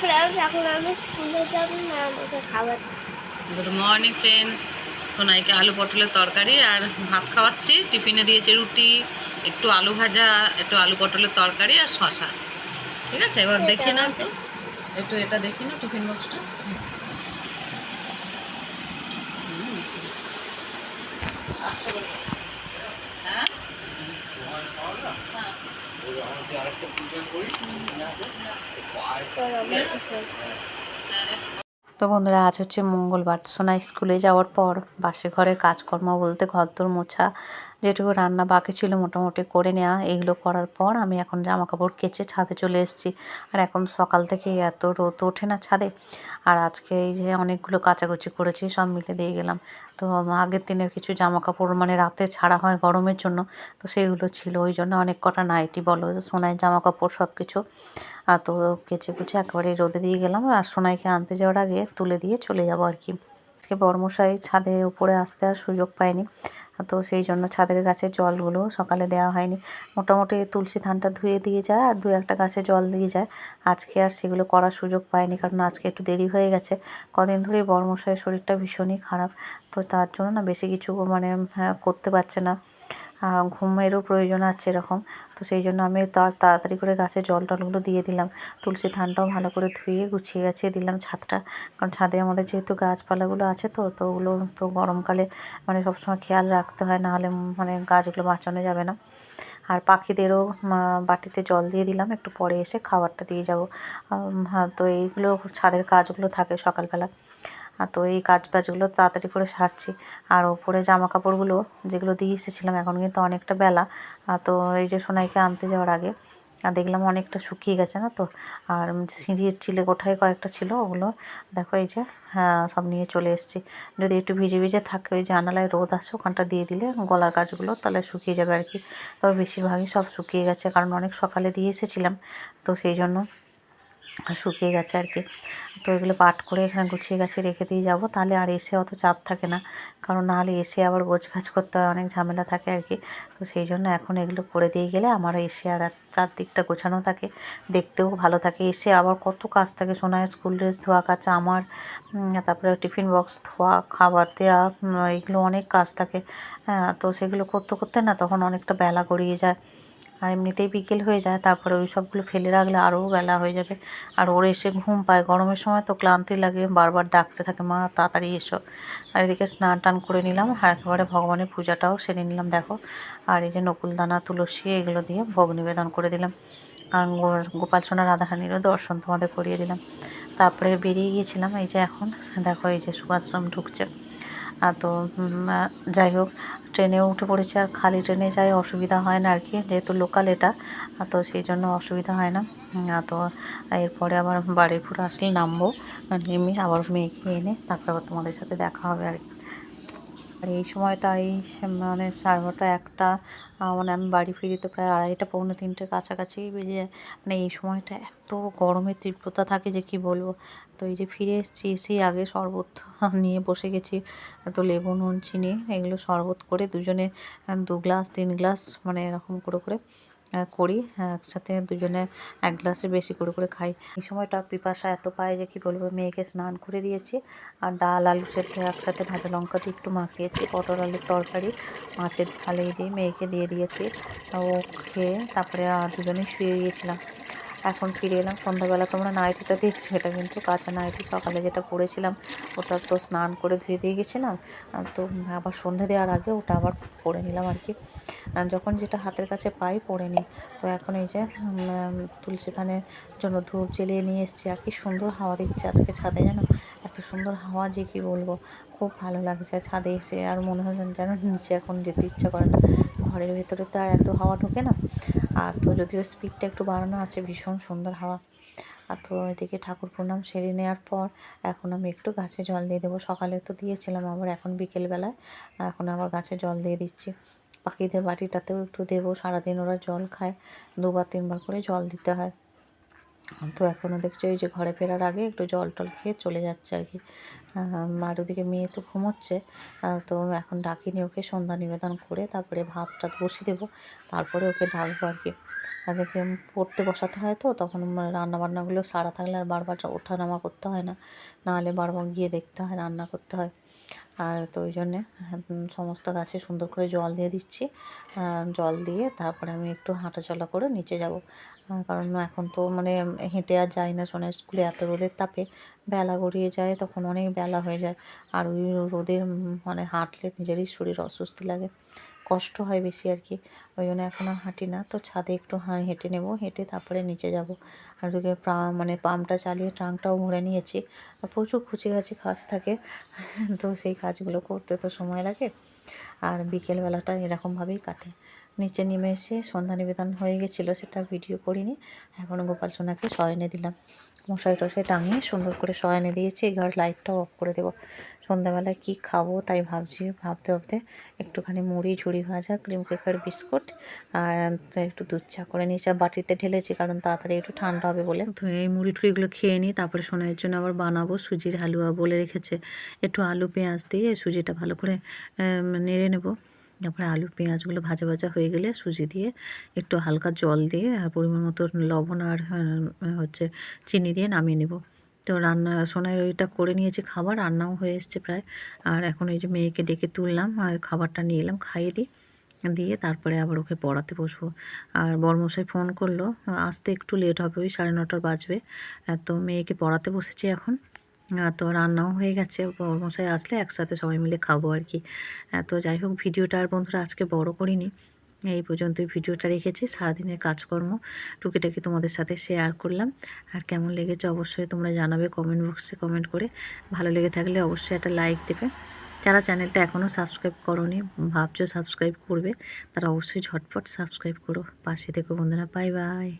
Friends এখন আমি স্কুলে যাব না আমাকে খাওয়াচ্ছি। গুড মর্নিং ফ্রেন্ডস সোনাইকে আলু পটলের তরকারি আর ভাত খাওয়াচ্ছি। টিফিনে দিয়েছে রুটি একটু আলু ভাজা একটু আলু পটলের তরকারি আর শশা ঠিক আছে? এবার দেখি না একটু। একটু এটা দেখি না টিফিন বক্সটা। হ্যাঁ? তো বন্ধুরা, আজ হচ্ছে মঙ্গলবার। সোনা স্কুলে যাওয়ার পর বাসে ঘরের কাজকর্ম বলতে ঘরদোর মোছা যেটুকু রান্না বাকি ছিল মোটামুটি করে নেওয়া এগুলো করার পর আমি এখন জামা কাপড় কেচে ছাদে চলে এসেছি। আর এখন সকাল থেকে এত রোদ ওঠে না ছাদে। আর আজকে এই যে অনেকগুলো কাচাকুচি করেছি, সব মিলে দিয়ে গেলাম। তো আগের দিনের কিছু জামা কাপড় মানে রাতে ছাড়া হয় গরমের জন্য, তো সেইগুলো ছিল। ওই জন্য অনেক কটা নাইটি বলো সোনায় জামা কাপড় সব কিছু আর তো কেচে কুচে একেবারে রোদে দিয়ে গেলাম। আর সোনাইকে আনতে যাওয়ার আগে তুলে দিয়ে চলে যাব আর কি। আজকে বর্মশাই ছাদে উপরে আসতে আর সুযোগ পায়নি। তো সেই জন্য ছাদের গাছে জলগুলো সকালে দেওয়া হয়নি। মোটামুটি তুলসী ধানটা ধুয়ে দিয়ে যায় আর দু একটা গাছে জল দিয়ে যায়। আজকে আর সেগুলো করার সুযোগ পায়নি কারণ আজকে একটু দেরি হয়ে গেছে। কদিন ধরে বর্মশাইয়ের শরীরটা ভীষণই খারাপ। তো তার জন্য না বেশি কিছু মানে হ্যাঁ, করতে পারছে না। ঘুমেরও প্রয়োজন আছে এরকম। তো সেই জন্য আমি তার তাড়াতাড়ি করে গাছে জল টলগুলো দিয়ে দিলাম। তুলসী ধানটাও ভালো করে ধুয়ে গুছিয়ে গাছিয়ে দিলাম ছাদটা। কারণ ছাদে আমাদের যেহেতু গাছপালাগুলো আছে তো তো ওগুলো তো গরমকালে মানে সবসময় খেয়াল রাখতে হয় নাহলে মানে গাছগুলো বাঁচানো যাবে না। আর পাখিদেরও বাটিতে জল দিয়ে দিলাম, একটু পরে এসে খাবারটা দিয়ে যাব। হ্যাঁ তো এইগুলো ছাদের কাজগুলো থাকে সকালবেলা। আর তো এই কাজ বাজগুলো তাড়াতাড়ি করে সারছি। আর ওপরে জামা কাপড়গুলো যেগুলো দিয়ে এসেছিলাম, এখন কিন্তু অনেকটা বেলা। তো এই যে সোনাইকে আনতে যাওয়ার আগে, আর দেখলাম অনেকটা শুকিয়ে গেছে না তো। আর সিঁড়ির চিলে কোঠায় কয়েকটা ছিল, ওগুলো দেখো এই যে হ্যাঁ সব নিয়ে চলে এসেছি। যদি একটু ভিজে ভিজে থাকে, ওই জানালায় রোদ আছে, ওখানটা দিয়ে দিলে গলার কাজগুলো তাহলে শুকিয়ে যাবে আর কি। তবে বেশিরভাগই সব শুকিয়ে গেছে, কারণ অনেক সকালে দিয়ে এসেছিলাম। তো সেই জন্য শুকিয়ে গেছে আর কি। তো এগুলো পাট করে এখানে গুছিয়ে গাছে রেখে দিয়ে যাব। তাহলে আর এসে অত চাপ থাকে না। কারণ নাহলে এসে আবার গোছ গাছ করতে হয়, অনেক ঝামেলা থাকে আর কি। তো সেই জন্য এখন এগুলো করে দিয়ে গেলে আমার এসে আর চারদিকটা গোছানো থাকে। দেখতেও ভালো থাকে। এসে আবার কত কাজ থাকে সোনায় স্কুল ড্রেস ধোয়া, কাচা আমার তারপরে টিফিন বক্স ধোয়া, খাবার দেওয়া এগুলো অনেক কাজ থাকে। হ্যাঁ তো সেগুলো করতে করতে না তখন অনেকটা বেলা গড়িয়ে যায়। আর এমনিতেই বিকেল হয়ে যায়, তারপরে ওই সবগুলো ফেলে রাখলে আরও বেলা হয়ে যাবে। আর ওর এসে ঘুম পায়। গরমের সময় তো ক্লান্তি লাগে, বারবার ডাকতে থাকে, মা, তাড়াতাড়ি এসো। আর এদিকে স্নান টান করে নিলাম। আর একেবারে ভগবানের পূজাটাও সেরে নিলাম, দেখো। আর এই যে নকুলদানা, তুলসী, এগুলো দিয়ে ভোগ নিবেদন করে দিলাম। আর গোপাল সোনা, রাধারানীরও দর্শন তোমাদের করিয়ে দিলাম। তারপরে বেরিয়ে গিয়েছিলাম, এই যে এখন। দেখো, এই যে সুভাশ্রম ঢুকছে। তো যাই হোক ট্রেনে উঠে পড়েছে আর খালি ট্রেনে যাই, অসুবিধা হয় না আর কি, যেহেতু লোকাল এটা তো সেই জন্য অসুবিধা হয় না। তো, এরপরে আবার বাড়িপুর আসলে নামবো নেমে আবার মেয়েকে এনে তারপর আবার তোমাদের সাথে দেখা হবে আর কি। আর এই সময়টা, এই মানে সাড়ে নটা একটা মানে আমি বাড়ি ফিরি তো প্রায় আড়াইটা, পৌনে তিনটের কাছাকাছি বেজে যায়। মানে এই সময়টা এত গরমের তীব্রতা থাকে যে কি বলব? তো এই যে ফিরে এসেছি, এসেই আগে শরবত নিয়ে বসে গেছি। তো লেবু, নুন, চিনি এগুলো শরবত করে দুজনে দু গ্লাস, তিন গ্লাস মানে এরকম করে করে করি। আহ, একসাথে দুজনে এক গ্লাসের বেশি করে করে খাই। এই সময়টা পিপাসা এত পায় যে কি বলব মেয়েকে স্নান করে দিয়েছি আর ডাল আলু সেদ্ধ একসাথে ভাজা লঙ্কা দিয়ে একটু মাখিয়েছি পটল আলুর তরকারি মাছের ঝালে দিয়ে মেয়েকে দিয়ে দিয়েছি। ও খেয়ে তারপরে দুজনে শুয়ে গিয়েছিলাম। এখন ফিরে এলাম। সন্ধ্যাবেলা তোমরা নাইটিটা দেখছ, এটা কিন্তু কাঁচা নাইটি। সকালে যেটা পরেছিলাম, ওটা তো স্নান করে ধুয়ে দিয়ে গেছিলাম। তো আবার সন্ধে দেওয়ার আগে ওটা আবার পরে নিলাম আর কি। যখন যেটা হাতের কাছে পাই, পরে নিই। তো এখন এই যে তুলসী ধানের জন্য ধূপ জ্বেলিয়ে নিয়ে এসেছি। আর কি সুন্দর হাওয়া দিচ্ছে আজকে ছাদে, জানো? এত সুন্দর হাওয়া যে কি বলব? খুব ভালো লাগছে ছাদে এসে। আর মনে হয় যেন- যেন নিচে এখন যেতে ইচ্ছা করে না। ঘরের ভেতরে তো আর এত হাওয়া ঢোকে না। আর তো যদিও স্পিডটা একটু বাড়ানো আছে, ভীষণ সুন্দর হাওয়া। আর তো এদিকে ঠাকুর প্রণাম সেরে নেওয়ার পর এখন আমি একটু গাছে জল দিয়ে দেবো। সকালে তো দিয়েছিলাম আবার এখন বিকেলবেলায়, এখন আবার গাছে জল দিয়ে দিচ্ছি। পাখিদের বাটিটাতেও একটু দেবো, সারাদিন ওরা জল খায়, দুবার তিনবার করে জল দিতে হয়। তো এখনও দেখছি ওই যে ঘরে ফেরার আগে একটু জল টল খেয়ে চলে যাচ্ছে আর কি। আর ওদিকে মেয়ে তো ঘুমোচ্ছে তো এখন ডাকিনি ওকে, সন্ধ্যা নিবেদন করে তারপরে ভাত টাত বসিয়ে দেবো, তারপরে ওকে ডাকবো আর কি। তাদেরকে পড়তে বসাতে হয় তো, তখন রান্না বান্নাগুলো সারা থাকলে আর বারবার ওঠা নামা করতে হয় না, নাহলে বারবার গিয়ে দেখতে হয়, রান্না করতে হয়। আর তো ওই জন্যে সমস্ত গাছে সুন্দর করে জল দিয়ে দিচ্ছি জল দিয়ে তারপরে আমি একটু হাঁটা চলা করে নিচে যাব। কারণ এখন তো মানে হেঁটে আর যাই না সোনার স্কুলে এত রোদের তাপে বেলা গড়িয়ে যায়, তখন অনেক বেলা হয়ে যায়। আর ওই রোদের মানে হাঁটলে নিজেরই শরীর অস্বস্তি লাগে, কষ্ট হয় বেশি আর কি। ওই জন্য এখন আর হাঁটি না, তো ছাদে একটু হা- হেঁটে নেব, হেঁটে তারপরে নিচে যাব। আর ওদিকে মানে পাম্পটা চালিয়ে ট্রাঙ্কটাও ভরে নিয়েছি। প্রচুর কুচি গাছি কাজ থাকে, তো সেই কাজগুলো করতে তো সময় লাগে। আর বিকেলবেলাটা এরকমভাবেই কাটে। নিচে নেমে এসে সন্ধ্যা নিবেদন হয়ে গেছিল, সেটা ভিডিও করিনি। এখন গোপাল সোনাকে শয়নে দিলাম। মশাই টশাই টাঙিয়ে সুন্দর করে শয়নে দিয়েছি এবার লাইটটাও অফ করে দেবো। সন্ধ্যাবেলায় কী খাব তাই ভাবছি, ভাবতে ভাবতে একটুখানি মুড়ি, ঝুড়ি ভাজা ক্রিম কেকার বিস্কুট আর একটু দুধ চা করে নিয়েছি। আর বাটিতে ঢেলেছি কারণ তাড়াতাড়ি একটু ঠান্ডা হবে বলে। তো এই মুড়ি টুড়িগুলো খেয়ে নিই, তারপরে সোনাইয়ের জন্য আবার বানাবো। সুজির হালুয়া বলে রেখেছে, একটু আলু পেঁয়াজ দিয়ে সুজিটা ভালো করে নেড়ে নেব। তারপরে আলু, পেঁয়াজগুলো ভাজা ভাজা হয়ে গেলে সুজি দিয়ে একটু হালকা জল দিয়ে আর পরিমাণ মতো লবণ আর হচ্ছে চিনি দিয়ে নামিয়ে নেব। তো রান্না সোনার ওইটা করে নিয়েছি খাবার, রান্নাও হয়ে এসছে প্রায়। আর এখন এই যে মেয়েকে ডেকে তুললাম খাবারটা নিয়ে এলাম, খাইয়ে দিই, দিয়ে তারপরে আবার ওকে পড়াতে বসবো। আর বরমশাই ফোন করল আসতে একটু লেট হবে, ওই সাড়ে নটার বাজবে। তো মেয়েকে পড়াতে বসেছি এখন। তো রান্নাও হয়ে গেছে। বরমশাই আসলে একসাথে সবাই মিলে খাব আর কি। তো যাই হোক, ভিডিওটা আর বন্ধুরা আজকে বড় করিনি। এই পর্যন্ত ভিডিওটা রেখেছি। সারাদিনের কাজকর্ম টুকিটাকি তোমাদের সাথে শেয়ার করলাম। আর কেমন লেগেছে অবশ্যই তোমরা জানাবে কমেন্ট বক্সে কমেন্ট করে। ভালো লেগে থাকলে অবশ্যই একটা লাইক দেবে। যারা চ্যানেলটা এখনও সাবস্ক্রাইব করনি, ভাবছ সাবস্ক্রাইব করবে, তারা অবশ্যই ঝটপট সাবস্ক্রাইব করো। পাশে থেকো বন্ধুরা বাই বাই